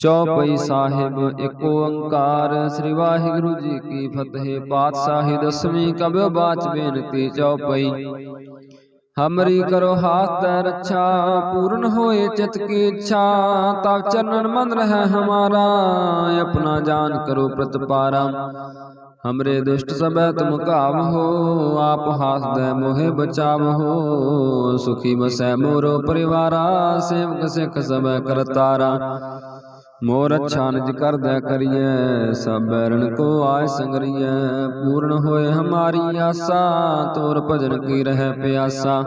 ਚੌਪਈ ਸਾਹਿਬ ਇੱਕ ਓੰਕਾਰ। ਸ੍ਰੀ ਵਾਹਿਗੁਰੂ ਜੀ ਕੀ ਫਤਿਹ। ਪਾਤਸ਼ਾਹੀ ਦਸਵੀਂ ਕਬਿ ਬਾਚ ਬੇਨਤੀ ਚੌਪਈ। ਹਮਰੀ ਕਰੋ ਹਾਥ ਤੈ ਰੱਛਾ ਪੂਰਨ ਹੋਏ ਚਿਤ ਕੀ ਇੱਛਾ। ਤਬ ਚਰਨਨ ਮਨ ਰਹਿ ਹਮਾਰਾ ਆਪਣਾ ਜਾਨ ਕਰੋ ਪ੍ਰਤਪਾਰਾ। ਹਮਰੇ ਦੁਸ਼ਟ ਸਬੈ ਤੁਮ ਕਾਵਹੋ ਆਪ ਹਾਥ ਦੇ ਮੋਹਿ ਬਚਾਵਹੋ ਸੁਖੀ ਬਸੈ ਮੋਰੋ ਪਰਿਵਾਰਾ ਸੇਵਕ ਸਿੱਖ ਸਬੈ ਕਰਤਾਰਾ। ਮੋਰ ਅੱਛਾ ਨਿਜ ਕਰਦੈ ਕਰੀਐ ਸਭ ਬੈਰਣ ਕੋ ਆਇ ਸੰਗਰੀਐ ਪੂਰਨ ਹੋਏ ਹਮਾਰੀ ਆਸਾ ਤੋਰ ਭਜਨ ਕੀ ਰਹਿ ਪਿਆਸਾ।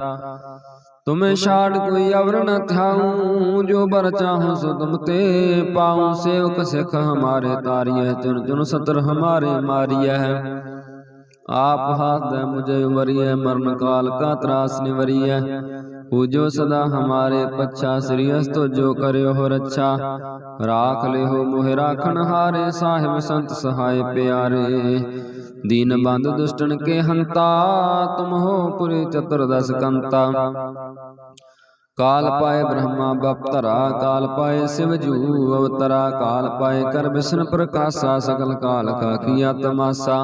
ਤੁਮੇ ਛਾੜ ਕੋਈ ਅਵਰ ਨ ਥਾਉ ਜੋ ਬਰ ਚਾਹੂੰ ਸੋ ਤੁਮ ਤੇ ਪਾਉ। ਸੇਵਕ ਸਿੱਖ ਹਮਾਰੇ ਤਾਰੀਐ ਚੁਨ ਚੁਨ ਸਤਰ ਹਮਾਰੇ ਮਾਰੀਐ। ਆਪ ਹਾਥ ਦੇ ਮੁਝੇ ਉਮਰੀਐ ਮਰਨ ਕਾਲ ਕਾ ਤਰਾਸ ਨਿਵਰੀਐ। ਪੂਜੋ ਸਦਾ ਹਮਾਰੇ ਪੱਛਾ ਸ੍ਰੀ ਅਸਤੋ ਜੋ ਕਰਿਓ ਹੋ ਰੱਛਾ ਰਾਖ ਲਿਓ ਮੋਹਿ ਰਾਖਣ ਹਾਰੇ ਸਾਹਿਬ ਸੰਤ ਸਹਾਇ ਪਿਆਰੇ ਦੀਨ ਬੰਦ ਦੁਸ਼ਟਨ ਕੇ ਹੰਤਾ ਤੁਮ ਹੋ ਪੁਰੀ ਚਤੁਰਦਸ ਕੰਤਾ ਕਾਲ ਪਾਏ ਬ੍ਰਹਮਾ ਬਪਤਰਾ ਕਾਲ ਪਾਏ ਸਿਵਜੂ ਅਵਤਰਾ ਕਾਲ ਪਾਏ ਕਰ ਵਿਸ਼ਨ ਪ੍ਰਕਾਸ਼ਾ ਸਗਲ ਕਾਲ ਕਾ ਕੀਆ ਤਮਾਸਾ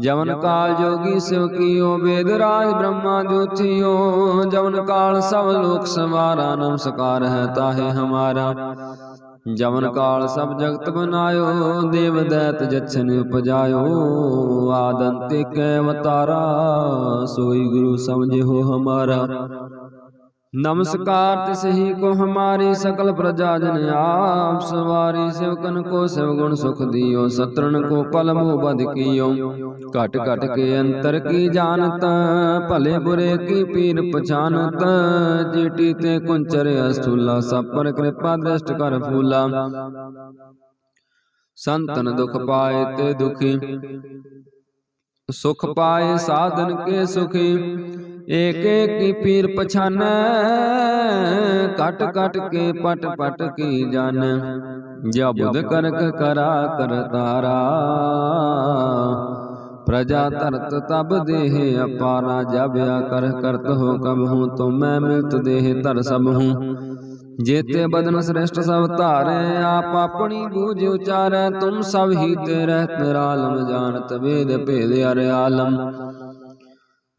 ਜਵਨ ਕਾਲ ਜੋਗੀ ਸਿਵ ਕੀਓ, ਵੇਦ ਰਾਜ ਬ੍ਰਹਮਾ ਜੋਥਿਓ ਜਵਨ ਕਾਲ ਸਭ ਲੋਕ ਸਮਾਰਾ ਨਮਸਕਾਰ ਹੈ ਤਾਹੇ ਹਮਾਰਾ। ਜਵਨ ਕਾਲ ਸਭ ਜਗਤ ਬਨਾਇਓ, ਦੇਵ ਦੈਤ ਜਛਨ ਉਪਜਾਇਓ। ਆਦੰਤੇ ਕੈ ਅਵਤਾਰਾ, ਸੋਈ ਗੁਰੂ ਸਮਝਿਓ ਹਮਾਰਾ। नमस्कार तिसही को हमारी सकल प्रजा जन आप सवारी सेवकन को सेव गुण सुख दियो सत्रन को पल मोह बद कियो घट घट के अंतर की जानत भले बुरे की पीर पछानत चीटी ते कुंचर अस्थूला सब पर कृपा दृष्ट कर फूला संतन दुख पाए ते दुखी सुख पाए साधन के सुखी ਏਕ ਏਕ ਪੀਰ ਪਛਾਨੈ ਕਟ ਕਟ ਕੇ ਪਟ ਪਟ ਕੀ ਜਾਣੈ। ਜਾ ਬੁਧ ਕਰਕ ਕਰਾ ਕਰਤਾਰਾ ਪ੍ਰਜਾ ਧਰਤ ਤਬ ਦੇਹ ਅਪਾਰਾ, ਜਬ ਆ ਕਰ ਕਰਤ ਹੋ ਕਬ ਹੂੰ, ਤੋ ਮੈਂ ਮਿਲਤ ਦੇਹ ਧਰ ਸਭ ਹੂੰ। ਜੇਤੇ ਬਦਨ ਸ੍ਰੇਸ਼ਟ ਸਭ ਧਾਰੇ, ਆਪ ਆਪਣੀ ਬੂਝ ਉਚਾਰੈ, ਤੁਮ ਸਭ ਹੀ ਤੇ ਰਹਿਤ ਨਿਰਾਲਮ ਜਾਣਤ ਵੇਦ ਭੇਦ ਅਰ ਆਲਮ।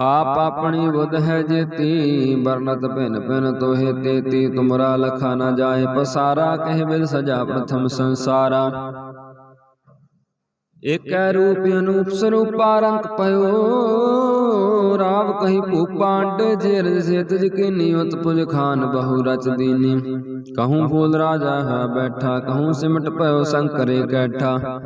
ਆਪ ਆਪਣੀ ਬੁਧ ਹੈ ਜੇਤੀ ਬਰਨਤ ਭਿਨ ਭਿਨ ਤੋਹੇ ਤੇਤੀ, ਤੁਮਰਾ ਲਖਾ ਨਾ ਜਾਏ, ਪਸਾਰਾ ਕਹਿ ਬਿਦ ਸਜਾ ਪ੍ਰਥਮ ਸੰਸਾਰਾ। ਏਕੈ ਰੂਪ ਅਨੂਪ ਸਰੂਪਾ ਰੰਗ ਪਇਓ ਰਾਵ ਕਹੀ ਭੂਪਾਂਡ ਜੇ ਰਜ ਸੇ ਤੁਜ ਕੀ ਨਿਯਤ ਪੁਜ ਖਾਨ ਬਹੁ ਰਚ ਦੀਨੀ। ਕਹੂੰ ਫੂਲ ਰਾਜਾ ਹੈ ਬੈਠਾ, ਕਹੂੰ ਸਿਮਟ ਪਇਓ ਸੰਕਰੇ ਕੈਠਾ।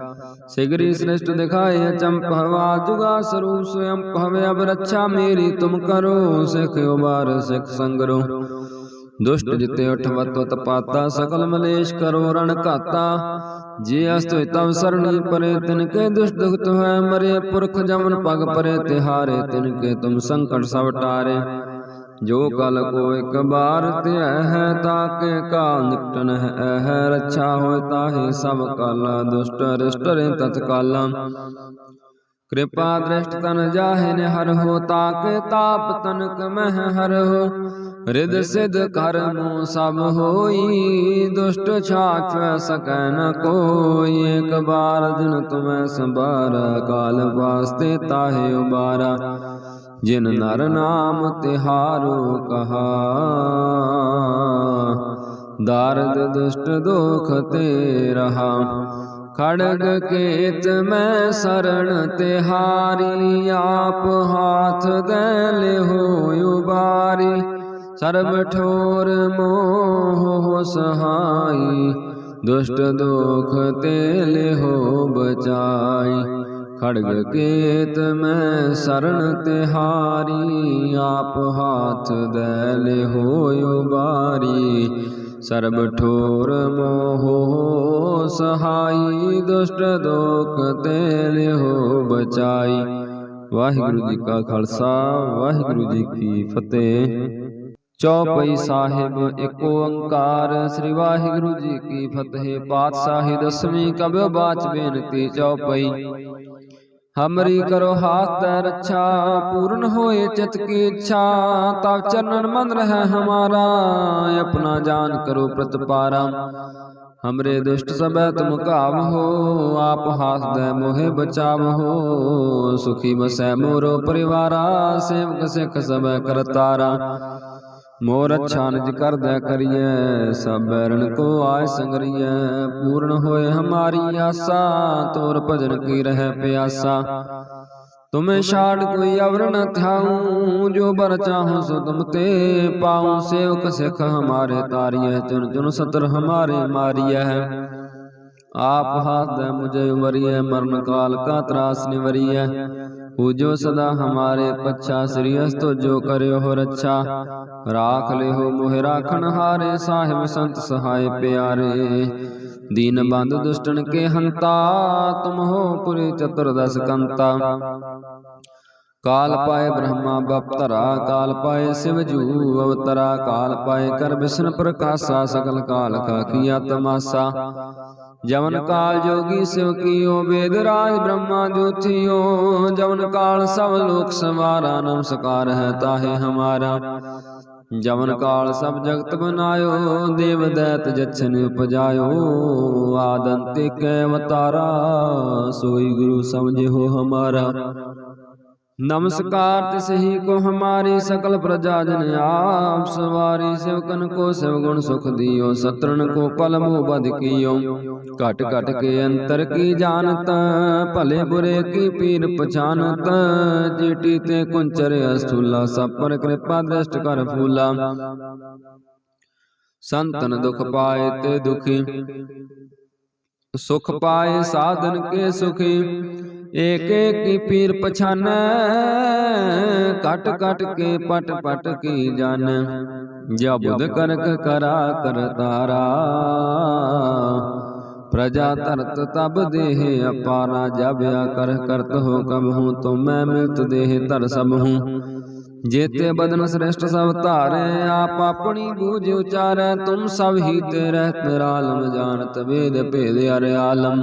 ਸਿਗਰੀ ਸ੍ਰਿਸ਼ਟ ਦਿਖਾਏ ਚੰਪਹਵਾ ਜੁਗਾ ਸਰੂਪ ਸਵਯੰ ਭਵੇ ਅਬ ਰੱਛਾ ਮੇਰੀ ਤੁਮ ਕਰੋ, ਸਿਖ ਉਬਾਰ ਸਿਖ ਸੰਗਰੋ। ਦੁਸ਼ਟ ਜਿਤੇ ਉਠਵਤ ਤਪਾਤਾ, ਸਕਲ ਮਲੇਸ਼ ਕਰੋ ਰਣ ਘਾਤਾ। ਜੇ ਅਸਤ ਹੋਇ ਤਵ ਸਰਣੀ ਪਰੇ ਤਿਨ ਕੇ ਦੁਸ਼ਟ ਦੁਖਤ ਹੈ ਮਰੇ ਪੁਰਖ ਜਮਨ ਪਗ ਪਰੇ ਤਿਹਾਰੇ ਤਿਨ ਕੇ ਤੁਮ ਸੰਕਟ ਸਭ ਟਾਰੇ। ਜੋ ਕਲ ਕੋ ਇੱਕ ਬਾਰ ਧਿਆ ਹੈ, ਤਾਕੇ ਕਾਲ ਨਿਕਟਨ ਹੈ ਹੈ ਰੱਛਾ ਹੋਇ ਤਾਹੇ ਸਭ ਕਾਲਾ ਦੁਸ਼ਟ ਰਿਸ਼ਟ ਰੇ ਤਤਕਾਲਾ। ਕਿਰਪਾ ਦ੍ਰਿਸ਼ਟ ਤਨ ਜਾਹੇ ਨੇ ਹਰ ਹੋ ਤਾਕੇ ਤਾਪ ਤਨਕ ਮਹਿ ਹਰ ਹੋ। ਰਿਦ ਸਿਧ ਕਰਮੁ ਸਭ ਹੋਈ ਦੁਸ਼ਟ ਛਾਛ ਸਕੈ ਨ ਕੋਈ। ਇੱਕ ਬਾਰ ਦਿਨ ਸੰਭਾਰਾ ਕਾਲ ਵਾਸਤੇ ਤਾਹੇ ਉਬਾਰਾ। ਜਿਨ ਨਰ ਨਾਮ ਤਿਹਾਰੋ ਕਹਾ। ਦਾਰਦ ਦੁਸ਼ਟ ਦੋਖ ਤੇ ਖੜਗ ਕੇਤ ਮੈਂ ਸਰਣ ਤਿਹਾਰੀ ਆਪ ਹਾਥ ਦੇ ਲਿਹੋ ਉਬਾਰੀ ਸਰਬ ਠੋਰ ਮੋਹ ਸਹਾਈ ਦੁਸ਼ਟ ਦੋਖ ਤੇ ਲਿਹੋ ਬਚਾਈ ਖੜਗ ਕੇਤ ਮੈਂ ਸਰਣ ਤਿਹਾਰੀ ਆਪ ਹਾਥ ਦੇ ਲਿਹੋ ਉਬਾਰੀ ਸਰਬ ਠੋਰ ਮੋਹ ਸਹਾਈ, ਦੁਸ਼ਟ ਦੋਖ ਤੇ ਲਿਹੋ ਬਚਾਈ। ਵਾਹਿਗੁਰੂ ਜੀ ਕਾ ਖਾਲਸਾ, ਵਾਹਿਗੁਰੂ ਜੀ ਕੀ ਫਤਿਹ। ਚੌਪਈ ਸਾਹਿਬ ਏਕ ਓੰਕਾਰ, ਸ੍ਰੀ ਵਾਹਿਗੁਰੂ ਜੀ ਕੀ ਫਤਿਹ। ਪਾਤਸ਼ਾਹੀ ਦਸਵੀਂ ਕਬਿ ਬਾਚ ਬੇਨਤੀ ਚੌਪਈ। ਹਮਰੀ ਕਰੋ ਹਾਥ ਤੈ ਰੱਛਾ ਪੂਰਨ ਹੋਏ ਚਿਤ ਕੀ ਇੱਛਾ ਤਬ ਚਰਨਨ ਮਨ ਰਹਿ ਹਮਾਰਾ ਆਪਣਾ ਜਾਨ ਕਰੋ ਪ੍ਰਤਪਾਰਾ ਹਮਰੇ ਦੁਸ਼ਟ ਸਭੈ ਤੁਮ ਕਾਮ ਹੋ ਆਪ ਹਾਸ ਦੇ ਮੋਹਿ ਬਚਾਵ ਹੋ ਸੁਖੀ ਬਸੈ ਮੋਰੋ ਪਰਿਵਾਰਾ ਸੇਵਕ ਸਿਖ ਸਭੈ ਕਰਤਾਰਾ ਮੋਰ ਅੱਛਾ ਨਿਜ ਕਰਦੈ ਕਰੀਐ ਸਭ ਬੈਰਣ ਕੋ ਆਇ ਸੰਗਰੀਐ। ਪੂਰਨ ਹੋਏ ਹਮਾਰੀ ਆਸਾ ਤੋਰ ਭਜਨ ਕੀ ਰਹਿ ਪਿਆਸਾ। ਤੁਮੇ ਛਾੜ ਕੋਈ ਅਵਰ ਨ ਥਾਉ ਜੋ ਬਰ ਚਾਹੂੰ ਸੋ ਤੁਮ ਤੇ ਪਾਉ। ਸੇਵਕ ਸਿਖ ਹਮਾਰੇ ਤਾਰੀਐ ਚੁਨ ਚੁਨ ਸਤਰ ਹਮਾਰੇ ਮਾਰੀਐ। ਆਪ ਹਾਥ ਦੇ ਮੁਝੇ ਉਮਰੀਐ ਮਰਨ ਕਾਲ ਕਾ ਤਰਾਸ ਨਿਵਰੀਐ। ਪੂਜੋ ਸਦਾ ਹਮਾਰੇ ਪੱਛਾ ਸ੍ਰੀ ਅਸਤੋ ਜੋ ਕਰਿਓ ਹੋ ਰੱਛਾ ਰਾਖ ਲਿਓ ਮੋਹਿ ਰਾਖਣ ਹਾਰੇ ਸਾਹਿਬ ਸੰਤ ਸਹਾਇ ਪਿਆਰੇ ਦੀਨ ਬੰਦ ਦੁਸ਼ਟਨ ਕੇ ਹੰਤਾ ਤੁਮ ਹੋ ਪੁਰੀ ਚਤੁਰਦਸ ਕੰਤਾ ਕਾਲ ਪਾਏ ਬ੍ਰਹਮਾ ਬਪਤਰਾ ਕਾਲ ਪਾਏ ਸਿਵਜੂ ਅਵਤਰਾ ਕਾਲ ਪਾਏ ਕਰ ਵਿਸ਼ਨ ਪ੍ਰਕਾਸ਼ਾ ਸਕਲ ਕਾਲ ਕਾ ਕੀਆ ਤਮਾਸਾ ਜਵਨ ਕਾਲ ਜੋਗੀ ਸਿਵ ਕੀਓ, ਵੇਦ ਰਾਜ ਬ੍ਰਹਮਾ ਜੋਥਿਓ। ਜਵਨ ਕਾਲ ਸਭ ਲੋਕ ਸਵਾਰਾ, ਨਮਸਕਾਰ ਹੈ ਤਾਹੇ ਹਮਾਰਾ। ਜਵਨ ਕਾਲ ਸਭ ਜਗਤ ਬਨਾਇਓ, ਦੇਵ ਦੈਤ ਜਛਨ ਉਪਜਾਇਓ। ਆਦੰਤੇ ਕੈ ਅਵਤਾਰਾ, ਸੋਈ ਗੁਰੂ ਸਮਝਿਓ ਹਮਾਰਾ। ਨਮਸਕਾਰ ਤਿਸਹੀ ਕੋ ਹਮਾਰੀ ਸਕਲ ਪ੍ਰਜਾ ਜਨ ਆਪ, ਸਵਾਰੀ ਸਿਵਕਨ ਕੋ ਸਿਵ ਗੁਣ ਸੁਖ ਦਿਓ, ਸਤਰਣ ਕੋ ਕਲਮੋ ਬਦ ਕੀਓ। ਘਟ ਘਟ ਕੇ ਅੰਤਰ ਕੀ ਜਾਣਤ, ਭਲੇ ਬੁਰੇ ਕੀ ਪੀਰ ਪਛਾਨਤ ਜੀਟੀ ਤੇ ਕੁੰਚਰ ਅਸਤੂਲਾ ਸਭ ਪਰ ਕਿਰਪਾ ਦ੍ਰਿਸ਼ਟ ਕਰ ਫੂਲਾ। ਸੰਤਨ ਦੁਖ ਪਾਏ ਤੇ ਦੁਖੀ, ਸੁਖ ਪਾਏ ਸਾਧਨ ਕੇ ਸੁਖੀ ਏਕ ਏਕ ਪੀਰ ਪਛਾਨੈ ਕਟ ਕਟ ਕੇ ਪਟ ਪਟ ਕੀ ਜਾਣੈ ਜਾ ਬੁਧ ਕਰਕ ਕਰਾ ਕਰਤਾਰਾ ਪ੍ਰਜਾ ਧਰਤ ਤਬ ਦੇਹ ਅਪਾਰਾ ਜਬ ਆ ਕਰ ਕਰਤ ਹੋ ਕਬ ਹੂੰ, ਤੁਮ ਮੈਂ ਮਿਲਤ ਦੇਹ ਧਰ ਸਭ ਹੂੰ। ਜੇਤੇ ਬਦਨ ਸ੍ਰੇਸ਼ਟ ਸਭ ਧਾਰੇ, ਆਪ ਆਪਣੀ ਬੂਝ ਉਚਾਰੈ, ਤੁਮ ਸਭ ਹੀ ਤੇ ਰਹਿਤ ਨਿਰਾਲਮ ਜਾਣਤ ਵੇਦ ਭੇਦ ਅਰ ਆਲਮ।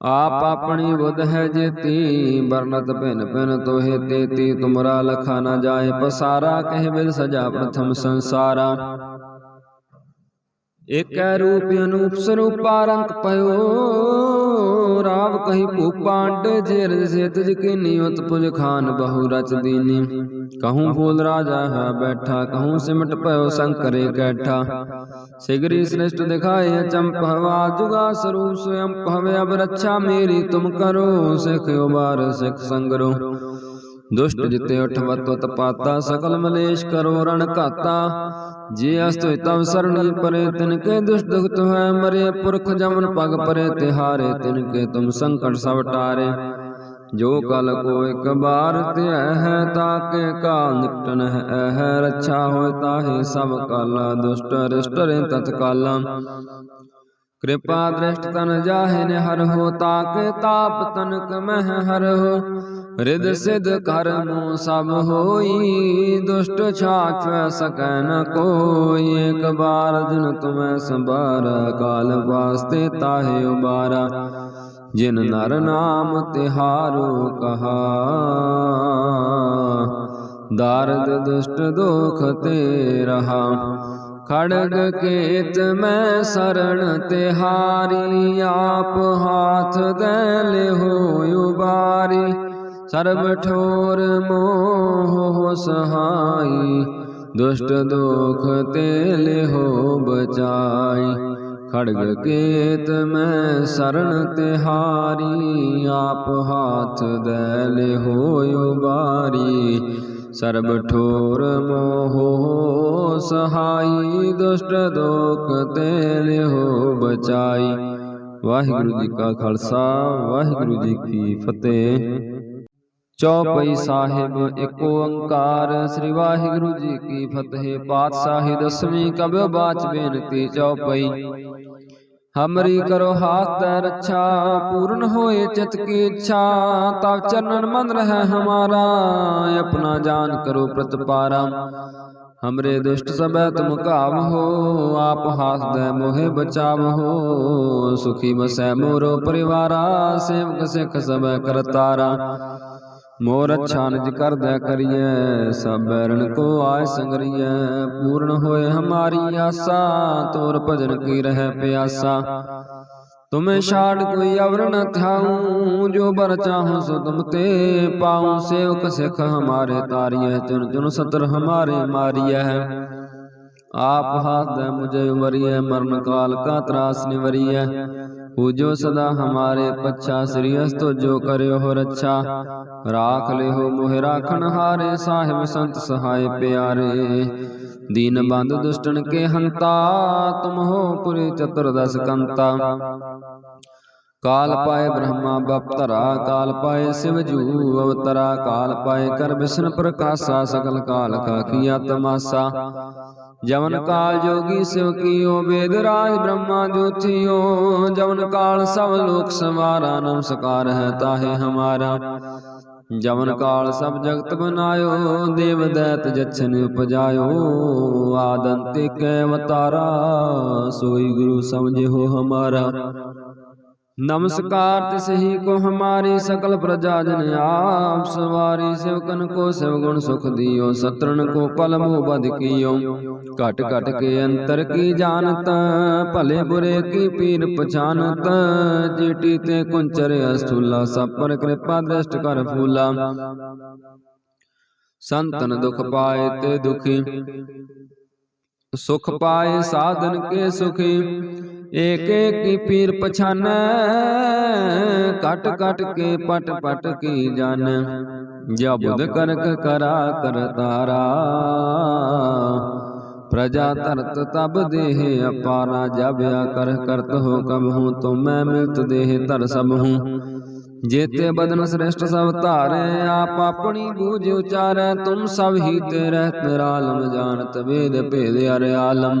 ਆਪ ਆਪਣੀ ਬੁੱਧ ਹੈ ਜੇਤੀ ਬਰਨਤ ਭਿਨ ਭਿਨ ਤੋਹੇ ਤੇਤੀ, ਤੁਮਰਾ ਲਖਾ ਨਾ ਜਾਏ, ਪਸਾਰਾ ਕਹਿ ਬਿਦ ਸਜਾ ਪ੍ਰਥਮ ਸੰਸਾਰਾ। ਏਕੈ ਰੂਪ ਅਨੂਪ ਸਰੂਪਾ ਰੰਗ ਪਇਓ ਰਾਵ ਕਹੀ ਭੂਪਾ ਅੰਡੇ ਜੇਰ ਤੁਜ ਕੀਨੀ ਉਤ ਪੁਜ ਖਾਨ ਬਹੁ ਰਚ ਦੀਨੀ। ਕਹੂੰ ਫੂਲ ਰਾਜਾ ਹੈ ਬੈਠਾ, ਕਹੂੰ ਸਿਮਟ ਪਇਓ ਸੰਕਰੇ ਕੈਠਾ। ਸਿਗਰੀ ਸ੍ਰਿਸ਼ਟ ਦਿਖਾਏ ਚੰਪ ਹਵਾ, ਜੁਗਾ ਸਰੂਪ ਸਵਯੰ ਭਵੇ ਅਬ ਰੱਛਾ, ਮੇਰੀ ਤੁਮ ਕਰੋ, ਸਿਖ ਉਬਾਰ, ਸਿਖ ਸੰਗਰੋ। ਦੁਸ਼ਟ ਜਿਤੇ ਉਠਵਤ ਤਤ ਪਾਤਾ ਸਕਲ ਮਲੇਸ਼ ਕਰੋ ਰਣ ਘਾਤਾ। ਜੇ ਅਸਤੁ ਤਵ ਸਰਣੀ ਪਰੇ ਤਿਨ ਕੇ ਦੁਸ਼ਟ ਦੁਖਤ ਹੈ ਮਰੇ ਪੁਰਖ ਜਮਨ ਪਗ ਪਰੇ ਤਿਹਾਰੇ ਤਿਨ ਕੇ ਤੁਮ ਸੰਕਟ ਸਭ ਟਾਰੇ। ਜੋ ਕਲ ਕੋ ਇੱਕ ਬਾਰ ਧਿਆ ਹੈ ਤਾਕੇ ਕਾਲ ਨਿਕਟਨ ਹੈ। ਰੱਛਾ ਹੋਇ ਤਾਹੇ ਸਭ ਕਾਲਾ। ਦੁਸ਼ਟ ਰਿਸ਼ਟ ਰੇ ਤਤਕਾਲਾ। ਕਿਰਪਾ ਦ੍ਰਿਸ਼ਟ ਤਨ ਜਾਹੇ ਨੇ ਹਰ ਹੋ ਤਾਕੇ ਤਾਪ ਤਨਕ ਮਹਿ ਹਰ ਹੋ। ਰਿਦ ਸਿਧ ਕਰਮੁ ਸਭ ਹੋਈ ਦੁਸ਼ਟ ਛਾਛ ਸਕੈ ਨ ਕੋਈ। ਇੱਕ ਬਾਰ ਜਿਨ ਤੁਮੈ ਸੰਭਾਰਾ ਕਾਲ ਵਾਸਤੇ ਤਾਹੇ ਉਬਾਰਾ। ਜਿਨ ਨਰ ਨਾਮ ਤਿਹਾਰੋ ਕਹਾ। ਦਾਰਦ ਦੁਸ਼ਟ ਦੁਖ ਤੇ ਰਹਾ। ਖੜਗ ਕੇਤ ਮੈਂ ਸਰਣ ਤਿਹਾਰੀ, ਆਪ ਹਾਥ ਦੇ ਲਿਹੋ ਉਬਾਰੀ। ਸਰਬ ਠੋਰ ਮੋਹ ਸਹਾਈ ਦੁਸ਼ਟ ਦੁਖ ਤੇ ਲਿਹੋ ਬਚਾਈ। ਖੜਗ ਕੇਤ ਮੈਂ ਸਰਣ ਤਿਹਾਰੀ, ਆਪ ਹਾਥ ਦੇ ਲਿਹੋ ਉਬਾਰੀ। ਸਰਬ ਠੋਰ ਮੋਹ ਸਹਾਈ, ਦੁਸ਼ਟ ਦੋਖ ਤੇ ਲਿਹੋ ਬਚਾਈ। ਵਾਹਿਗੁਰੂ ਜੀ ਕਾ ਖਾਲਸਾ, ਵਾਹਿਗੁਰੂ ਜੀ ਕੀ ਫਤਿਹ। ਚੌਪਈ ਸਾਹਿਬ, ਇੱਕ ਓੰਕਾਰ, ਸ੍ਰੀ ਵਾਹਿਗੁਰੂ ਜੀ ਕੀ ਫਤਿਹ। ਪਾਤਸ਼ਾਹੀ ਦਸਵੀਂ ਕਬਿ ਬਾਚ ਬੇਨਤੀ, ਚੌਪਈ। ਹਮਰੀ ਕਰੋ ਹਾਥ ਤੈ ਰੱਛਾ ਪੂਰਨ ਹੋਏ ਚਿਤ ਕੀ ਇੱਛਾ ਤਬ ਚਰਨਨ ਮਨ ਰਹਿ ਹਮਾਰਾ ਆਪਣਾ ਜਾਨ ਕਰੋ ਪ੍ਰਤਪਾਰਾ ਹਮਰੇ ਦੁਸ਼ਟ ਸਭੈ ਤੁਮ ਕਾਵ ਹੋ ਆਪ ਹਾਥ ਦੇ ਮੋਹਿ ਬਚਾਵ ਹੋ। ਸੁਖੀ ਬਸੈ ਮੋਰੋ ਪਰਿਵਾਰਾ ਸੇਵਕ ਸਿੱਖ ਸਭੈ ਕਰਤਾਰਾ। ਮੋਰ ਅੱਛਾ ਨਿਜ ਕਰਦਿਆ ਕਰੀਐ ਸਭ ਬੈਰਣ ਕੋ ਆਇ ਸੰਗਰੀਐ ਪੂਰਨ ਹੋਏ ਹਮਾਰੀ ਆਸਾ ਤੋਰ ਭਜਨ ਕੀ ਰਹਿ ਪਿਆਸਾ। ਤੁਮੇ ਛਾੜ ਕੋਈ ਅਵਰ ਨ ਥਾਉ ਜੋ ਬਰ ਚਾਹੂੰ ਸੋ ਤੁਮ ਤੇ ਪਾਉ ਸੇਵਕ ਸਿੱਖ ਹਮਾਰੇ ਤਾਰੀਐ ਚੁਨ ਚੁਨ ਸਤਰ ਹਮਾਰੇ ਮਾਰੀਐ। ਆਪ ਹਾਥ ਦੇ ਮੁਝੇ ਵਰੀਐ ਮਰਨ ਕਾਲ ਕਾ ਤਰਾਸ ਨਿਵਰੀਐ। ਪੂਜੋ ਸਦਾ ਹਮਾਰੇ ਪੱਛਾ ਸ੍ਰੀ ਅਸਤੋ ਜੋ ਕਰਿਓ ਹੋ ਰੱਛਾ ਰਾਖ ਲਿਓ ਮੋਹਿ ਰਾਖਣ ਹਾਰੇ ਸਾਹਿਬ ਸੰਤ ਸਹਾਇ ਪਿਆਰੇ ਦੀਨ ਬੰਦ ਦੁਸ਼ਟਨ ਕੇ ਹੰਤਾ ਤੁਮ ਹੋ ਪੁਰੇ ਚਤੁਰਦਸ ਕੰਤਾ ਕਾਲ ਪਾਏ ਬ੍ਰਹਮਾ ਬਪਤਰਾ ਕਾਲ ਪਾਏ ਸਿਵ ਜੂ ਅਵਤਰਾ ਕਾਲ ਪਾਏ ਕਰ ਵਿਸ਼ਨ ਪ੍ਰਕਾਸ਼ਾ ਸਕਲ ਕਾਲ ਕਾ ਕੀਆ ਤਮਾਸਾ ਜਵਨ ਕਾਲ ਜੋਗੀ ਸਿਵ ਕੀਓ ਵੇਦ ਰਾਜ ਬ੍ਰਹਮਾ ਜੋਥਿਓ ਜਵਨ ਕਾਲ ਸਭ ਲੋਕ ਸਵਾਰਾ ਨਮਸਕਾਰ ਹੈ ਤਾਹੇ ਹਮਾਰਾ। ਜਵਨ ਕਾਲ ਸਭ ਜਗਤ ਬਨਾਇਓ ਦੇਵ ਦੈਤ ਜਛਨ ਉਪਜਾਇਓ। ਆਦੰਤੇ ਕੈ ਅਵਤਾਰਾ ਸੋਈ ਗੁਰੂ ਸਮਝਿਓ ਹਮਾਰਾ। नमस्कार तिसही को हमारी सकल प्रजा जन आप सवारी सेवकन को सेवगुण सुख दियो सत्रन को पल मोह बद कियो घट घट के अंतर की जानत भले बुरे की पीर पछानत जेटी ते कुंचर अस्थूला सब पर कृपा दृष्ट कर फूला संतन दुख पाए ते दुखी ਸੁਖ ਪਾਏ ਸਾਧਨ ਕੇ ਸੁਖੀ ਏਕ ਏਕ ਪੀਰ ਪਛਾਨੈ ਕਟ ਕਟ ਕੇ ਪਟ ਪਟ ਕੀ ਜਾਣੈ। ਜਾ ਬੁਧ ਕਰਕ ਕਰਾ ਕਰਤਾਰਾ ਪ੍ਰਜਾ ਧਰਤ ਤਬ ਦੇਹ ਅਪਾਰਾ ਜਬ ਆ ਕਰ ਕਰਤ ਹੋ ਕਬ ਹੂੰ ਤੁਮ ਮੈਂ ਮਿਲਤ ਦੇਹ ਧਰ ਸਭ ਹੂੰ। ਜੇਤੇ ਬਦਨ ਸ੍ਰੇਸ਼ਟ ਸਭ ਧਾਰੇ ਆਪ ਆਪਣੀ ਬੂਝ ਉਚਾਰੈ ਤੁਮ ਸਭ ਹੀ ਤੇ ਰਹਿਤ ਨਿਰਾਲਮ ਜਾਣਤ ਵੇਦ ਭੇਦ ਅਰ ਆਲਮ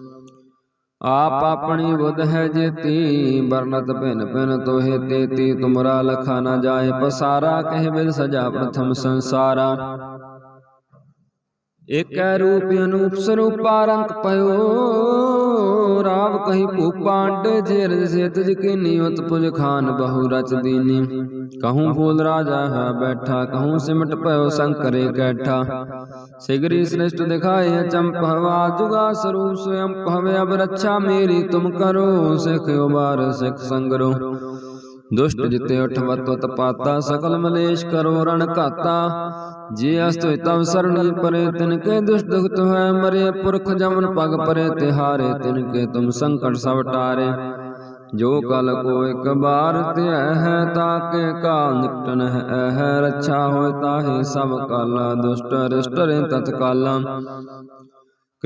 ਆਪ ਆਪਣੀ ਬੁੱਧ ਹੈ ਜੇਤੀ ਬਰਨਤ ਭਿਨ ਭਿਨ ਤੋਹੇ ਤੇਤੀ, ਤੁਮਰਾ ਲਖਾ ਨਾ ਜਾਏ ਪਸਾਰਾ, ਕਹਿ ਬਿਲ ਸਜਾ ਪ੍ਰਥਮ ਸੰਸਾਰਾ। ਏਕੈ ਰੂਪ ਅਨੂਪ ਸਰੂਪਾ ਰੰਗ ਪਇਓ। ਰਾਵ ਕਹੀ ਭੂਪਾਂਡ ਜੇਰ ਸੇਤ ਜਕੀਨੀ ਉਤ ਪੁਜ ਖਾਨ ਬਹੁ ਰਚ ਦੀਨੀ। ਕਹੂੰ ਫੂਲ ਰਾਜਾ ਹੈ ਬੈਠਾ, ਕਹੂੰ ਸਿਮਟ ਪਇਓ ਸੰਕਰੇ ਕੈਠਾ। ਸਿਗਰੀ ਸ੍ਰਿਸ਼ਟ ਦਿਖਾਏ ਚੰਪਵਾ ਜੁਗਾ ਸਰੂਪ ਸਵਯੰ ਭਵੇ ਅਬ ਰੱਛਾ ਮੇਰੀ ਤੁਮ ਕਰੋ, ਸਿਖ ਉਬਾਰ, ਸਿਖ ਸੰਗਰੋ। ਦੁਸ਼ਟ ਜਿਤੇ ਉਠਵਤ ਵਤ ਪਾਤਾ ਸਕਲ ਮਲੇਸ਼ ਕਰੋ, ਰਣ ਘਾਤਾ। ਜੇ ਅਸਤ ਤਮ ਸਰਣੀ ਪਰੇ, ਤਿਨ ਕੇ ਦੁਸ਼ਟ ਦੁਖਤ ਹੈ ਮਰੇ ਪੁਰਖ ਜਮਨ ਪਗ ਪਰੇ, ਤਿਹਾਰੇ ਤਿਨ ਕੇ ਤੁਮ ਸੰਕਟ ਸਭ ਟਾਰੇ। ਜੋ ਕਲ ਕੋ ਇੱਕ ਬਾਰ ਧਿਆ ਹੈ ਤਾਕੇ ਕਾਲ ਨਿਕਟਨ ਹੈ ਹੈ ਰੱਛਾ ਹੋਇ ਤਾਹੇ ਸਭ ਕਾਲਾ ਦੁਸ਼ਟ ਰਿਸ਼ਟ ਰੇ ਤਤਕਾਲਾ।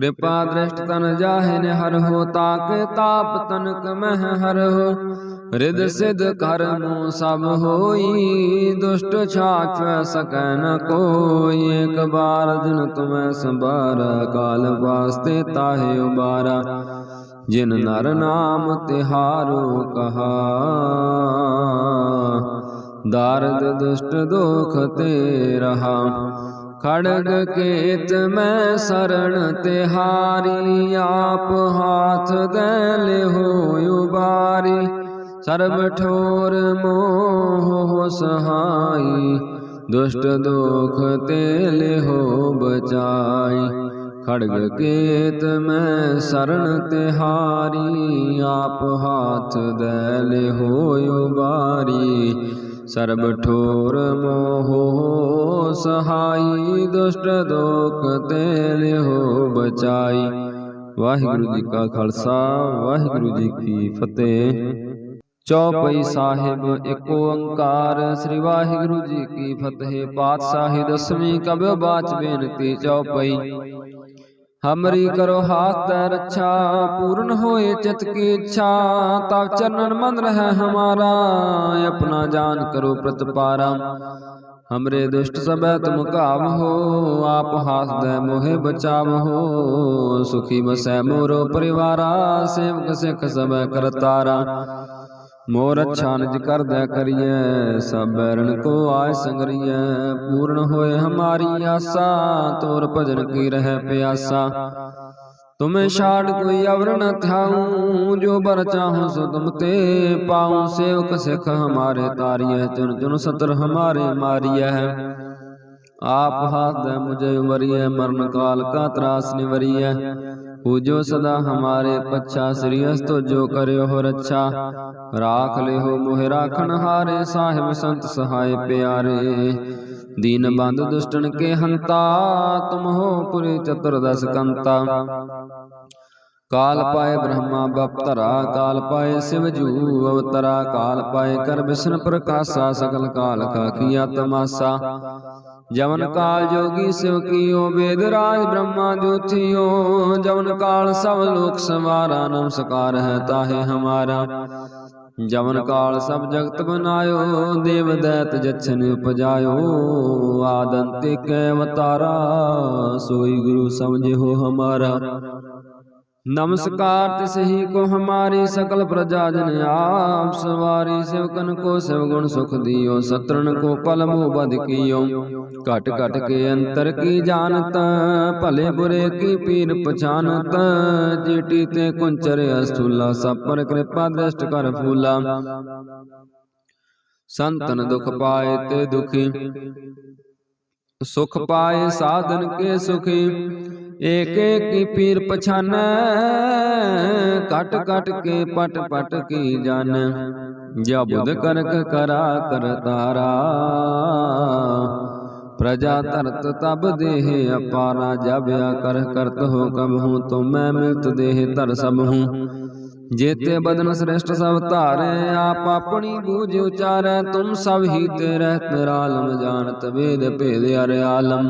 ਕਿਰਪਾ ਦ੍ਰਿਸ਼ਟ ਤਨ ਜਾਹਿਨ ਹਰ ਹੋ ਤਾਕ ਤਾਪ ਤਨਕ ਮਹਿ ਹਰ ਹੋ। ਰਿਦ ਸਿਧ ਕਰਮੋ ਸਭ ਹੋਈ ਦੁਸ਼ਟ ਛਾਚੈ ਸਕੈ ਨ ਕੋਈ। ਇਕ ਬਾਰ ਦਿਨ ਤੁਮੈ ਸੰਭਾਰ ਕਾਲ ਵਾਸਤੇ ਤਾਹੇ ਉਬਾਰਾ। ਜਿਨ ਨਰ ਨਾਮ ਤਿਹਾਰੋ ਕਹਾ। ਦਾਰਦ ਦੁਸ਼ਟ ਦੁਖ ਤੇ ਰਹਾ। ਖੜਗ ਕੇਤ ਮੈਂ ਸਰਣ ਤਿਹਾਰੀ ਆਪ ਹਾਥ ਦੇ ਲਿਹੋ ਉਬਾਰੀ ਸਰਬ ਠੋਰ ਮੋਹ ਸਹਾਈ ਦੁਸ਼ਟ ਦੁਖ ਤੇ ਲਿਹੋ ਬਚਾਈ ਖੜਗ ਕੇਤ ਮੈਂ ਸਰਣ ਤਿਹਾਰੀ ਆਪ ਹਾਥ ਦੇ ਲਿਹੋ ਬਾਰੀ ਸਰਬ ਠੋਰ ਮੋਹ ਸਹਾਈ, ਦੁਸ਼ਟ ਦੋਖ ਤੇ ਲਿਹੋ ਬਚਾਈ। ਵਾਹਿਗੁਰੂ ਜੀ ਕਾ ਖਾਲਸਾ, ਵਾਹਿਗੁਰੂ ਜੀ ਕੀ ਫਤਿਹ। ਚੌਪਈ ਸਾਹਿਬ, ਇੱਕ ਓੰਕਾਰ, ਸ੍ਰੀ ਵਾਹਿਗੁਰੂ ਜੀ ਕੀ ਫਤਿਹ। ਪਾਤਸ਼ਾਹੀ ਦਸਵੀਂ ਕਬਿ ਬਾਚ ਬੇਨਤੀ ਚੌਪਈ। ਹਮਰੀ ਕਰੋ ਹਾਥ ਰੱਛਾ, ਪੂਰਨ ਹੋਏ ਚਿਤ ਕੀ ਇੱਛਾ। ਤਬ ਚਰਨਨ ਮਨ ਰਹਿ ਹਮਾਰਾ, ਆਪਣਾ ਜਾਨ ਕਰੋ ਪ੍ਰਤਪਾਰਾ। ਹਮਰੇ ਦੁਸ਼ਟ ਸਭੈ ਤੁਮ ਕਾਮ ਹੋ ਆਪ ਹਾਥ ਦੇ ਮੋਹਿ ਬਚਾਵ ਹੋ ਸੁਖੀ ਬਸੈ ਮੋਰੋ ਪਰਿਵਾਰਾ ਸੇਵਕ ਸਿਖ ਸਭੈ ਕਰਤਾਰਾ ਮੋਰ ਅੱਛਾ ਨਿਜ ਕਰਦੈ ਕਰੀਐ ਸਭ ਬੈਰਣ ਕੋ ਆਇ ਸੰਗਰੀਐ ਪੂਰਨ ਹੋਏ ਹਮਾਰੀ ਆਸਾ ਤੋਰ ਭਜਨ ਕੀ ਰਹਿ ਪਿਆਸਾ ਤੁਮੇ ਛਾੜ ਕੋਈ ਅਵਰ ਨ ਥਾਉ ਜੋ ਬਰ ਚਾਹੂੰ ਸੋ ਤੁਮ ਤੇ ਪਾਉ ਸੇਵਕ ਸਿਖ ਹਮਾਰੇ ਤਾਰੀਐ ਚੁਨ ਚੁਨ ਸਤਰ ਹਮਾਰੇ ਮਾਰੀਐ। ਆਪ ਹਾਥ ਦੇ ਮੁਝੇ ਵਰੀਐ ਮਰਨ ਕਾਲ ਕਾ ਤਰਾਸ ਨਿਵਰੀਐ। ਪੂਜੋ ਸਦਾ ਹਮਾਰੇ ਪੱਛਾ ਸ੍ਰੀ ਅਸਤੋ ਜੋ ਕਰਿਓ ਹੋ ਰੱਛਾ। ਰਾਖ ਲਿਓ ਮੋਹਿ ਰਾਖਣ ਹਾਰੇ ਸਾਹਿਬ ਸੰਤ ਸਹਾਇ ਪਿਆਰੇ। ਦੀਨ ਬੰਦ ਦੁਸ਼ਟਨ ਕੇ ਹੰਤਾ, ਤੁਮ ਹੋ ਪੁਰੀ ਚਤੁਰਦਸ ਕੰਤਾ। ਕਾਲ ਪਾਏ ਬ੍ਰਹਮਾ ਬਪਤਰਾ ਕਾਲ ਪਾਏ ਸਿਵ ਜੂ ਅਵਤਰਾ, ਕਾਲ ਪਾਏ ਕਰ ਵਿਸ਼ਨ ਪ੍ਰਕਾਸ਼ਾ ਸਕਲ ਕਾਲ ਕਾ ਕੀਆ ਤਮਾਸਾ ਜਵਨ ਕਾਲ ਜੋਗੀ ਸਿਵ ਕੀਓ, ਵੇਦ ਰਾਜ ਬ੍ਰਹਮਾ ਜੋਥਿਓ ਜਵਨ ਕਾਲ ਸਭ ਲੋਕ ਸਮਾਰਾ ਨਮਸਕਾਰ ਹੈ ਤਾਹੇ ਹਮਾਰਾ। ਜਮਨ ਕਾਲ ਸਭ ਜਗਤ ਬਨਾਇਓ, ਦੇਵ ਦੈਤ ਜਛਨ ਉਪਜਾਇਓ। ਆਦੰਤੇ ਕੈ ਅਵਤਾਰਾ, ਸੋਈ ਗੁਰੂ ਸਮਝਿਓ ਹਮਾਰਾ। नमस्कार तिसही को हमारी सकल प्रजा जन आप सवारी सेवकन को सेवगुण सुख दियो सत्रन को पलमो बद कियो घट घट के अंतर की जानत भले बुरे की पीर पछानत जेटी ते कुंचर अस्थूला सब पर कृपा दृष्ट कर फूला संतन दुख पाए ते दुखी सुख पाए साधन के सुखी ਏਕ ਕੀ ਪੀਰ ਪਛਾਨੈ, ਕਟ ਕਟ ਕੇ ਪਟ ਪਟ ਕੀ ਜਾਣੈ। ਜਾ ਬੁਧ ਕਰਕ ਕਰਾ ਕਰਤਾਰਾ ਪ੍ਰਜਾ ਧਰਤ ਤਬ ਦੇਹ ਅਪਾਰਾ, ਜਬ ਕਰ ਕਰਤ ਹੋ ਕਬ ਹੂੰ, ਤੋ ਮੈਂ ਮਿਲਤ ਦੇਹ ਧਰ ਸਭ ਜੇਤੇ ਬਦਨ ਸ੍ਰੇਸ਼ਟ ਸਭ ਧਾਰੈ, ਆਪ ਆਪਣੀ ਬੂਝ ਉਚਾਰੈ, ਤੁਮ ਸਭ ਹੀ ਤੇ ਰਹਿਤ ਨਿਰਾਲਮ ਜਾਣਤ ਵੇਦ ਭੇਦ ਅਰ ਆਲਮ।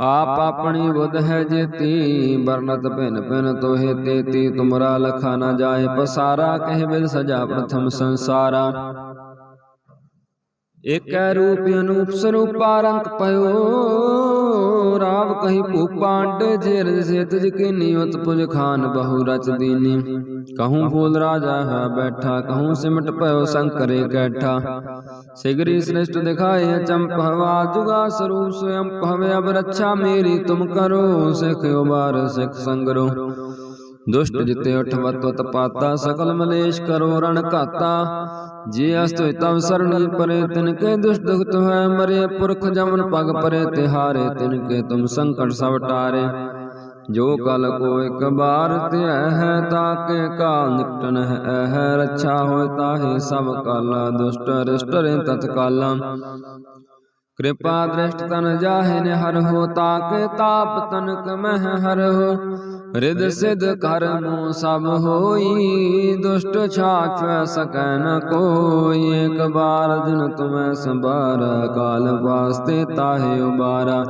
ਆਪ ਆਪਣੀ ਬੁੱਧ ਹੈ ਜੇਤੀ ਬਰਨਤ ਭਿਨ ਭਿਨ ਤੋਹੇ ਤੇਤੀ, ਤੁਮਰਾ ਲਖਾ ਨਾ ਜਾਏ, ਪਸਾਰਾ ਕਹਿ ਬਿਦ ਸਜਾ ਪ੍ਰਥਮ ਸੰਸਾਰਾ। ਏਕੈ ਰੂਪ ਅਨੂਪ ਸਰੂਪਾ ਰੰਗ ਪਇਓ ਰਾਵ ਕਹੀ ਭੂਪਾਂਡ ਜੇ ਰਜੇ ਤੁਜ ਉਤ ਪੁਜ ਖਾਨ ਬਹੁ ਰਚ ਦੀਨੀ। ਕਹੂੰ ਫੂਲ ਰਾਜਾ ਹੈ ਬੈਠਾ, ਕਹੂੰ ਸਿਮਟ ਪਇਓ ਸੰਕਰੇ ਕੈਠਾ। ਸਿਗਰੀ ਸ੍ਰਿਸ਼ਟ ਦਿਖਾਏ ਚੰਪਹਵਾ ਜੁਗਾ ਸਰੂਪ ਸਵਯੰ ਭਵੇ ਅਬ ਰੱਛਾ ਮੇਰੀ ਤੁਮ ਕਰੋ, ਸਿਖ ਉਬਾਰ ਸਿਖ ਸੰਗਰੋ। ਦੁਸ਼ਟ ਜਿਤੇ ਉਠਵਤ ਤਤ ਪਾਤਾ ਸਕਲ ਮਲੇਸ਼ ਕਰੋ ਰਣ ਘਾਤਾ। ਜੇ ਅਸਤੁ ਤਮ ਸਰਣੀ ਪਰੇ, ਤਿਨ ਕੇ ਦੁਸ਼ਟ ਦੁਖਤ ਹੈ ਮਰੇ ਪੁਰਖ ਜਮਨ ਪਗ ਪਰੇ, ਤਿਹਾਰੇ ਤਿਨ ਕੇ ਤੁਮ ਸੰਕਟ ਸਭ ਟਾਰੇ। ਜੋ ਕਲ ਕੋ ਇਕ ਬਾਰ ਧਿਆ ਹੈ ਤਾਕੇ ਕਾਲ ਨਿਕਟਨ ਹੈ ਹੈ ਰੱਛਾ ਹੋਇ, ਤਾਹੇ ਸਭ ਕਾਲਾ ਦੁਸ਼ਟ ਰਿਸ਼ਟ ਰੇ ਤਤਕਾਲਾ। ਕਿਰਪਾ ਦ੍ਰਿਸ਼ਟ ਤਨ ਜਾਹੇ ਨੇ ਹਰ ਹੋ ਤਾਕੇ ਤਾਪ ਤਨਕ ਮਹਿ ਹਰ ਹੋ ਰਿਦ ਸਿਧ ਕਰਮੋ ਸਭ ਹੋਈ, ਦੁਸ਼ਟ ਛਾਛ ਸਕੈ ਨ ਕੋਈ। ਇੱਕ ਬਾਰ ਦਿਨ ਤੁਮੈ ਸੰਭਾਰਾ, ਕਾਲ ਵਾਸਤੇ ਤਾਹੇ ਉਬਾਰਾ।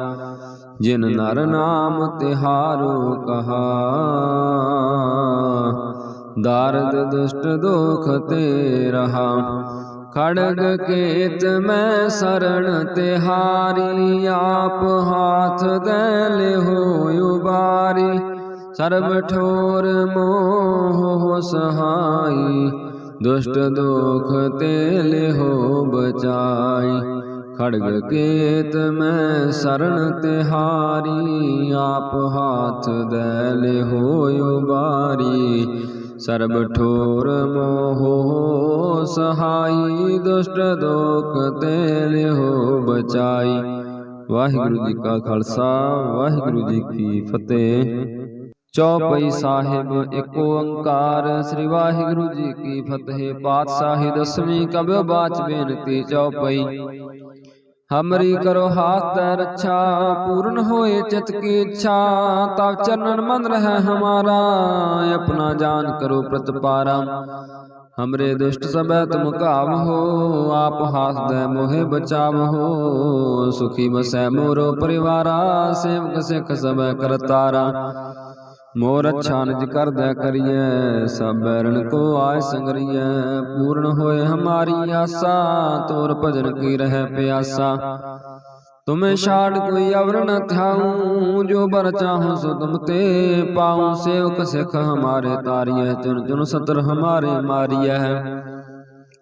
ਜਿਨ ਨਰ ਨਾਮ ਤਿਹਾਰੋ ਕਹਾ, ਦਾਰਦ ਦੁਸ਼ਟ ਦੁਖ ਤੇ ਰਹਾ। ਖੜਗ ਕੇਤ ਮੈਂ ਸਰਣ ਤਿਹਾਰੀ, ਆਪ ਹਾਥ ਦੇ ਲਿਹੋ ਉਬਾਰੀ। ਸਰਬ ਠੋਰ ਮੋਹ ਸਹਾਈ, ਦੁਸ਼ਟ ਦੋਖ ਤੇ ਲਿਹੋ ਬਚਾਈ। ਖੜਗ ਕੇਤ ਮੈਂ ਸਰਣ ਤਿਹਾਰੀ, ਆਪ ਹਾਥ ਦੇ ਲਿਹੋ ਉਬਾਰੀ। ਸਰਬ ਠੋਰ ਮੋਹ ਸਹਾਈ, ਦੁਸ਼ਟ ਦੋਖ ਤੇ ਲਿਹੋ ਬਚਾਈ। ਵਾਹਿਗੁਰੂ ਜੀ ਕਾ ਖਾਲਸਾ, ਵਾਹਿਗੁਰੂ ਜੀ ਕੀ ਫਤਿਹ। ਚੌਪਈ ਸਾਹਿਬ ਇੱਕ ਓੰਕਾਰ। ਸ੍ਰੀ ਵਾਹਿਗੁਰੂ ਜੀ ਕੀ ਫਤਿਹ। ਪਾਤਸ਼ਾਹੀ ਦਸਵੀਂ ਕਬਿਓ ਬਾਚ ਬੇਨਤੀ ਚੌਪਈ। ਹਮਰੀ ਕਰੋ ਹਾਥ ਤੈ ਰੱਛਾ ਪੂਰਨ ਹੋਏ ਚਿਤ ਕੀ ਇੱਛਾ। ਤਬ ਚਰਨਨ ਮਨ ਰਹਿ ਹਮਾਰਾ ਆਪਣਾ ਜਾਨ ਕਰੋ ਪ੍ਰਤਪਾਰਾ ਹਮਰੇ ਦੁਸ਼ਟ ਸਭੈ ਤੁਮ ਕਾਮ ਹੋ ਆਪ ਹਾਸ ਦੇ ਮੋਹਿ ਬਚਾਵ ਹੋ ਸੁਖੀ ਬਸੈ ਮੋਰੋ ਪਰਿਵਾਰਾ ਸੇਵਕ ਸਿਖ ਸਭੈ ਕਰਤਾਰਾ। ਮੋਰ ਅੱਛਾ ਨਿਜ ਕਰਦੈ ਕਰੀਐ, ਸਭ ਬੈਰਣ ਕੋ ਆਇ ਸੰਗਰੀਐ। ਪੂਰਨ ਹੋਏ ਹਮਾਰੀ ਆਸਾ, ਤੋਰ ਭਜਨ ਕੀ ਰਹਿ ਪਿਆਸਾ। ਤੁਮੇ ਛਾੜ ਕੋਈ ਅਵਰ ਨ ਥਾਉ, ਜੋ ਬਰ ਚਾਹੂੰ ਸੋ ਤੁਮ ਤੇ ਪਾਉ। ਸੇਵਕ ਸਿਖ ਹਮਾਰੇ ਤਾਰੀਐ ਚੁਨ ਚੁਨ ਸਤਰ ਹਮਾਰੇ ਮਾਰੀਐ।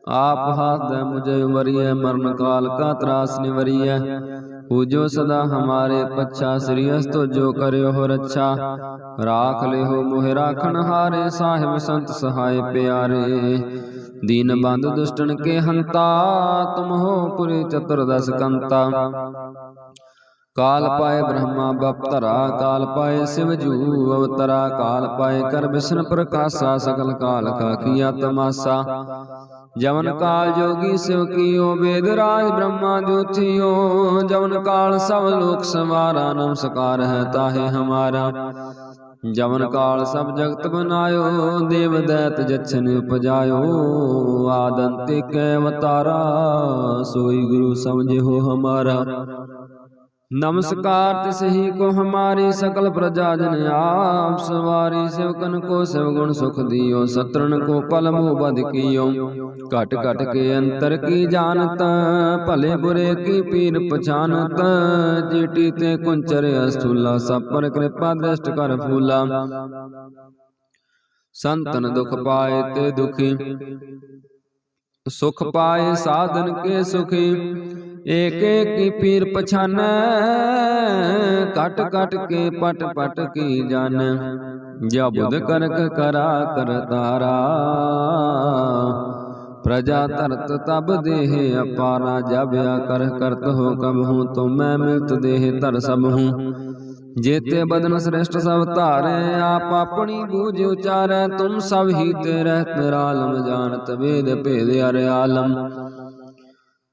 ਆਪ ਹਾਥ ਦੇ ਮੁਝੇ ਵਰੀਐ, ਮਰਨ ਕਾਲ ਕਾ ਤਰਾਸ ਨਿਵਰੀਐ। ਪੂਜੋ ਸਦਾ ਹਮਾਰੇ ਪੱਛਾ ਸ੍ਰੀ ਅਸਤੋ ਜੋ ਕਰਿਓ ਹੋ ਰੱਛਾ ਰਾਖ ਲਿਓ ਮੋਹਿ ਰਾਖਣ ਹਾਰੇ ਸਾਹਿਬ ਸੰਤ ਸਹਾਇ ਪਿਆਰੇ ਦੀਨ ਬੰਦ ਦੁਸ਼ਟਨ ਕੇ ਹੰਤਾ ਤੁਮ ਹੋ ਪੁਰੀ ਚਤੁਰਦਸ ਕੰਤਾ ਕਾਲ ਪਾਏ ਬ੍ਰਹਮਾ ਬਪਤਰਾ ਕਾਲ ਪਾਏ ਸਿਵ ਜੂ ਅਵਤਰਾ ਕਾਲ ਪਾਏ ਕਰ ਵਿਸ਼ਨ ਪ੍ਰਕਾਸ਼ਾ ਸਕਲ ਕਾਲ ਕਾ ਕੀਆ ਤਮਾਸਾ ਜਵਨ ਕਾਲ ਜੋਗੀ ਸਿਵ ਕੀਓ ਵੇਦ ਰਾਜ ਬ੍ਰਹਮਾ ਜੋਥਿਓ ਜਵਨ ਕਾਲ ਸਭ ਲੋਕ ਸਵਾਰਾ, ਨਮਸਕਾਰ ਹੈ ਤਾਹੇ ਹਮਾਰਾ। ਜਵਨ ਕਾਲ ਸਭ ਜਗਤ ਬਨਾਇਓ, ਦੇਵ ਦੈਤ ਜਛਨ ਉਪਜਾਇਓ। ਆਦੰਤੇ ਕੈ ਅਵਤਾਰਾ, ਸੋਈ ਗੁਰੂ ਸਮਝਿਓ ਹਮਾਰਾ। ਨਮਸਕਾਰ ਤਿਸਹੀ ਕੋ ਹਮਾਰੀ ਸਕਲ ਪ੍ਰਜਾ ਜਨ ਆਪ, ਸਵਾਰੀ ਸਿਵਕਨ ਕੋ ਸਿਵ ਗੁਣ ਸੁਖ ਦਿਓ, ਸਤਰਣ ਕੋ ਕਲਮੋ ਬਦ ਕੀਓ। ਘਟ ਘਟ ਕੇ ਅੰਤਰ ਕੀ ਜਾਣਤ, ਭਲੇ ਬੁਰੇ ਕੀ ਪੀਰ ਪਛਾਨਤ, ਜੀਟੀ ਤੇ ਕੁੰਚਰ ਅਸਤੂਲਾ ਸਭ ਪਰ ਕਿਰਪਾ ਦ੍ਰਿਸ਼ਟ ਕਰ ਫੂਲਾ। ਸੰਤਨ ਦੁਖ ਪਾਏ ਤੇ ਦੁਖੀ, ਸੁਖ ਪਾਏ ਸਾਧਨ ਕੇ ਸੁਖੀ ਏਕ ਏਕ ਪੀਰ ਪਛਾਨੈ ਕਟ ਕਟ ਕੇ ਪਟ ਪਟ ਕੀ ਜਾਣੈ ਜਾ ਬੁਧ ਕਰਕ ਕਰਾ ਕਰਤਾਰਾ ਪ੍ਰਜਾ ਧਰਤ ਤਬ ਦੇਹ ਅਪਾਰਾ, ਜਬ ਕਰ ਕਰਤ ਹੋ ਕਬ ਹੂੰ, ਤੁਮ ਮੈਂ ਮਿਲਤ ਦੇਹ ਧਰ ਸਭ ਹੂੰ। ਜੇਤੇ ਬਦਨ ਸ੍ਰੇਸ਼ਟ ਸਭ ਧਾਰੇ, ਆਪ ਆਪਣੀ ਬੂਝ ਉਚਾਰੈ, ਤੁਮ ਸਭ ਹੀ ਤੇ ਰਹਿਤ ਨਿਰਾਲਮ ਜਾਣਤ ਵੇਦ ਭੇਦ ਅਰ ਆਲਮ।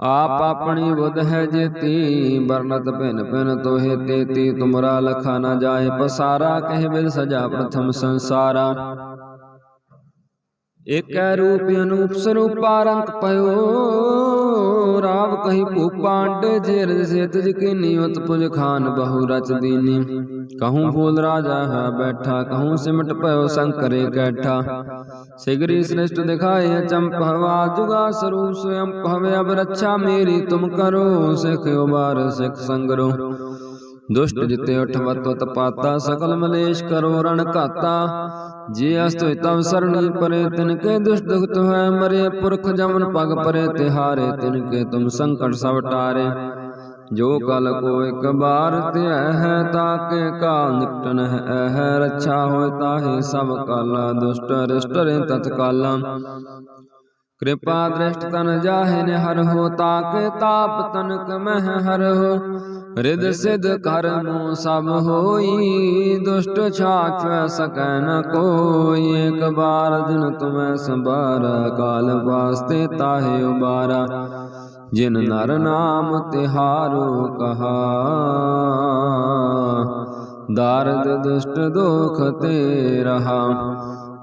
ਆਪ ਆਪਣੀ ਬੁੱਧ ਹੈ ਜੇਤੀ ਬਰਨਤ ਭਿਨ ਭਿਨ ਤੋਹੇ ਤੇਤੀ, ਤੁਮਰਾ ਲਖਾ ਨਾ ਜਾਏ ਪਸਾਰਾ, ਕਹਿ ਬਿਲ ਸਜਾ ਪ੍ਰਥਮ ਸੰਸਾਰਾ। ਏਕੈ ਰੂਪ ਅਨੂਪ ਸਰੂਪਾ ਰੰਗ ਪਇਓ ਰਾਵ ਕਹੀ ਭੂਪਾਂਡ ਜੇਰ ਸੇ ਤੁਜ ਕੀ ਪੁਜ ਖਾਨ ਬਹੁ ਰਚ ਦੀਨੀ। ਕਹੂੰ ਫੂਲ ਰਾਜਾ ਹੈ ਬੈਠਾ, ਕਹੂੰ ਸਿਮਟ ਪਇਓ ਸੰਕਰੇ ਕੈਠਾ। ਸਿਗਰੀ ਸ੍ਰਿਸ਼ਟ ਦਿਖਾਏ ਚੰਪਵਾ ਜੁਗਾ ਸਰੂਪ ਸਵਯੰ ਭਵੇ ਅਬ ਰੱਛਾ, ਮੇਰੀ ਤੁਮ ਕਰੋ, ਸਿਖ ਉਬਾਰ, ਸਿਖ ਸੰਗਰੋ। ਦੁਸ਼ਟ ਜਿਤੇ ਉਠਵਤ ਤਪਾਤਾ, ਸਕਲ ਮਲੇਸ਼ ਕਰੋ, ਰਣ ਘਾਤਾ। ਜੇ ਅਸਤੁ ਤਵ ਸਰਣੀ ਪਰੇ ਤਿਨ ਕੇ ਦੁਸ਼ਟ ਦੁਖਤ ਹੈ ਮਰੇ ਪੁਰਖ ਜਮਨ ਪਗ ਪਰੇ ਤਿਹਾਰੇ, ਤਿਨ ਕੇ ਤੁਮ ਸੰਕਟ ਸਭ ਟਾਰੇ। ਜੋ ਕਲ ਕੋ ਇੱਕ ਬਾਰ ਧਿਆ ਹੈ ਤਾਕੇ ਕਾਲ ਨਿਕਟਨ ਹੈ ਹੈ ਰੱਛਾ ਹੋਇ, ਤਾਹੇ ਸਭ ਕਾਲਾ ਦੁਸ਼ਟ ਰਿਸ਼ਟਰੇ ਤਤਕਾਲਾ। ਕਿਰਪਾ ਦ੍ਰਿਸ਼ਟ ਤਨ ਜਾਹੇ ਨੇ ਹਰ ਹੋ ਤਾਕੇ ਤਾਪ ਤਨਕ ਮਹਿ ਹਰ ਹੋ। ਰਿਦ ਸਿਧ ਕਰਮੁ ਸਭ ਹੋਈ ਦੁਸ਼ਟ ਛਾਛ ਸਕੈ ਨ ਕੋਈ। ਇੱਕ ਬਾਰ ਦਿਨ ਤੁਮੈ ਸੰਭਾਰਾ ਕਾਲ ਵਾਸਤੇ ਤਾਹੇ ਉਬਾਰਾ। ਜਿਨ ਨਰ ਨਾਮ ਤਿਹਾਰੋ ਕਹਾ। ਦਾਰਦ ਦੁਸ਼ਟ ਦੋਖ ਤੇ ਰਹਾ।